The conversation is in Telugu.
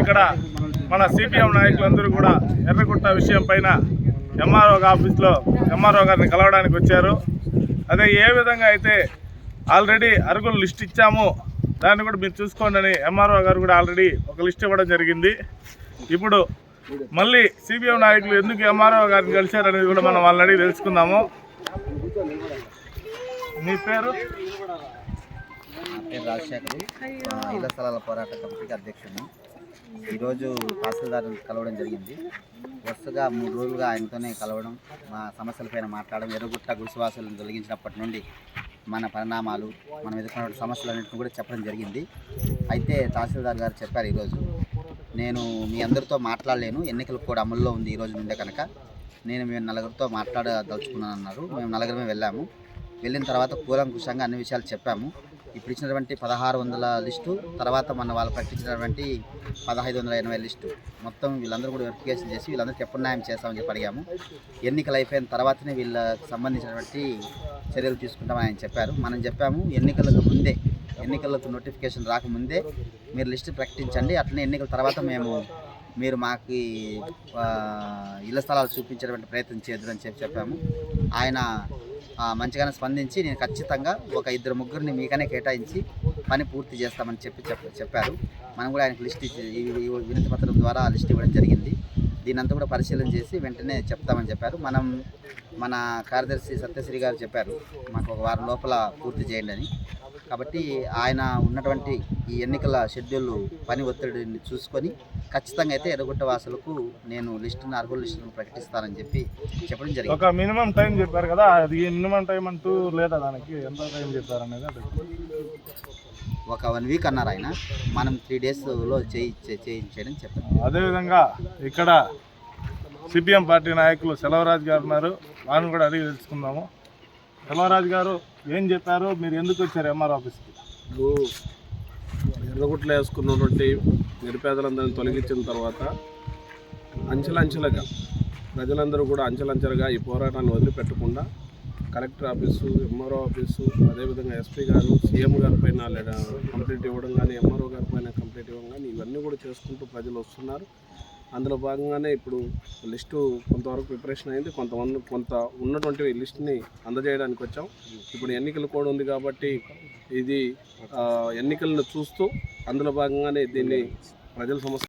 ఇక్కడ మన సిపిఎం నాయకులందరూ కూడా ఎర్రగుట్ట విషయం పైన ఎంఆర్ఓ ఆఫీస్లో ఎంఆర్ఓ గారిని కలవడానికి వచ్చారు. అదే ఏ విధంగా అయితే ఆల్రెడీ అరుగులు లిస్ట్ ఇచ్చాము దాన్ని కూడా మీరు చూసుకోండి అని ఎంఆర్ఓ గారు కూడా ఆల్రెడీ ఒక లిస్ట్ ఇవ్వడం జరిగింది. ఇప్పుడు మళ్ళీ సిపిఎం నాయకులు ఎందుకు ఎంఆర్ఓ గారిని కలిశారనేది కూడా మనం వాళ్ళని అడిగి తెలుసుకుందాము. మీ పేరు? రాజశేఖర్ ఇళ్ళ స్థలాల పోరాట కమిటీకి అధ్యక్షుడు ఈరోజు తహసీల్దార్ కలవడం జరిగింది. వరుసగా మూడు రోజులుగా ఆయనతోనే కలవడం మా సమస్యలపైన మాట్లాడడం ఎర్రగుట్ట గుడిసివాసులను తొలగించినప్పటి నుండి మన పరిణామాలు మనం ఎదుర్కొన్న సమస్యలన్నింటిని కూడా చెప్పడం జరిగింది. అయితే తహసీల్దార్ గారు చెప్పారు ఈరోజు నేను మీ అందరితో మాట్లాడలేను ఎన్నికలు కూడా అమల్లో ఉంది ఈరోజు నుండే కనుక. నేను మేము నలుగురితో మాట్లాడదలుచుకున్నాను అన్నారు మేము నలుగురమే వెళ్ళాము. వెళ్ళిన తర్వాత కూలంకుషంగా అన్ని విషయాలు చెప్పాము. ఇప్పుడు ఇచ్చినటువంటి పదహారు వందల లిస్టు తర్వాత మన వాళ్ళు ప్రకటించినటువంటి పదహైదు వందల ఎనభై లిస్టు. మొత్తం వీళ్ళందరూ కూడా వెరిఫికేషన్ చేసి వీళ్ళందరికీ ఎప్పుడు న్యాయం చేస్తామని చెప్పి అడిగాము. ఎన్నికలు అయిపోయిన తర్వాతనే వీళ్ళకి సంబంధించినటువంటి చర్యలు తీసుకుంటామని ఆయన చెప్పారు. మనం చెప్పాము ఎన్నికలకు ముందే ఎన్నికలకు నోటిఫికేషన్ రాకముందే మీరు లిస్టు ప్రకటించండి. అట్లనే ఎన్నికల తర్వాత మేము మీరు మాకు ఇళ్ళ స్థలాలు చూపించేటువంటి ప్రయత్నం చేద్దరు అని చెప్పి చెప్పాము. ఆయన మంచిగానే స్పందించి నేను ఖచ్చితంగా ఒక ఇద్దరు ముగ్గురిని మీకనే కేటాయించి పని పూర్తి చేస్తామని చెప్పి చెప్పారు. మనం కూడా ఆయనకు లిస్ట్ వినతి పత్రం ద్వారా లిస్ట్ ఇవ్వడం జరిగింది. దీని అంతా కూడా పరిశీలన చేసి వెంటనే చెప్తామని చెప్పారు. మనం మన కార్యదర్శి సత్యశ్రీ గారు చెప్పారు మాకు ఒక వారం లోపల పూర్తి చేయండి అని. కాబట్టి ఆయన ఉన్నటువంటి ఈ ఎన్నికల షెడ్యూల్ పని ఒత్తిడిని చూసుకొని ఖచ్చితంగా అయితే ఎర్రగుట్ట వాసులకు నేను లిస్టును అర్హుల లిస్టును ప్రకటిస్తానని చెప్పి చెప్పడం జరిగింది. ఒక మినిమం టైం చెప్పారు కదా అది మినిమం టైం అంటూ లేదా దానికి ఎంత టైం చెప్పారు అనేది. ఒక వన్ వీక్ అన్నారు ఆయన. మనం త్రీ డేస్లో చేయి చే- చేయించేయడం చెప్పారు. అదేవిధంగా ఇక్కడ సిపిఎం పార్టీ నాయకులు సెలవరాజు గారు ఉన్నారు. వారిని కూడా అడిగి తెలుసుకుందాము. సెలవరాజు గారు ఏం చెప్పారు? మీరు ఎందుకు వచ్చారు ఎంఆర్ ఆఫీస్కి ఇప్పుడు ఎర్రగుట్లు వేసుకున్నటువంటి నిరుపేదలందరినీ తొలగించిన తర్వాత అంచెలంచెలుగా ప్రజలందరూ కూడా అంచెలంచెలుగా ఈ పోరాటాన్ని వదిలిపెట్టకుండా కలెక్టర్ ఆఫీసు ఎంఆర్ఓ ఆఫీసు అదేవిధంగా ఎస్పీ గారు సీఎం గారి పైన లేదా కంప్లీట్ ఇవ్వడం కానీ ఎంఆర్ఓ గారి పైన కంప్లీట్ ఇవ్వడం కానీ ఇవన్నీ కూడా చేసుకుంటూ ప్రజలు వస్తున్నారు. అందులో భాగంగానే ఇప్పుడు లిస్టు కొంతవరకు ప్రిపరేషన్ అయింది. కొంతమంది కొంత ఉన్నటువంటి లిస్ట్ని అందజేయడానికి వచ్చాం. ఇప్పుడు ఎన్నికలు కూడా ఉంది కాబట్టి ఇది ఎన్నికలను చూస్తూ అందులో భాగంగానే దీన్ని ప్రజల సమస్య